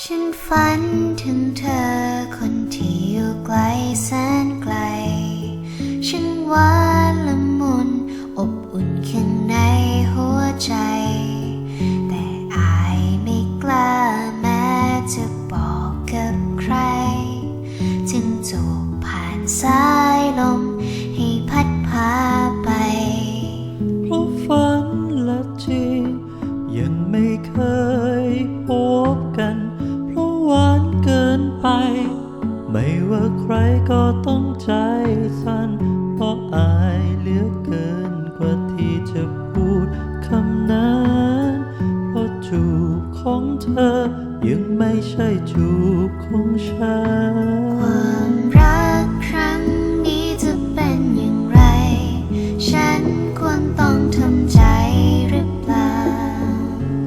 ฉันฝันถึงเธอคนที่อยู่ไกลแสนไกล ฉันหวานละมุนอบอุ่นข้างในหัวใจ แต่อายไม่กล้าแม้จะบอกกับใคร จึงจูบผ่านสาย ไปไม่ว่าใครก็ต้องใจสั่นเพราะอายเหลือเกินกว่าที่จะพูดคำนั้นเพราะจูบของเธอ ยังไม่ใช่จูบของฉันความรักครั้งนี้จะเป็นอย่างไร ฉันควรต้องทำใจหรือเปล่า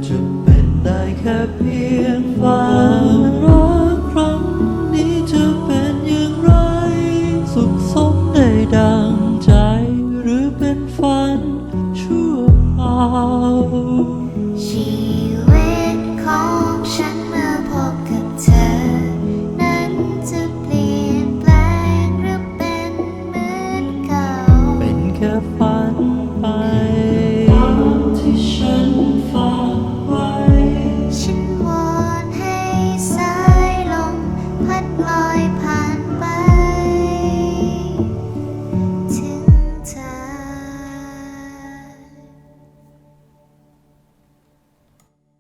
จะเป็นได้แค่เพียงฝัน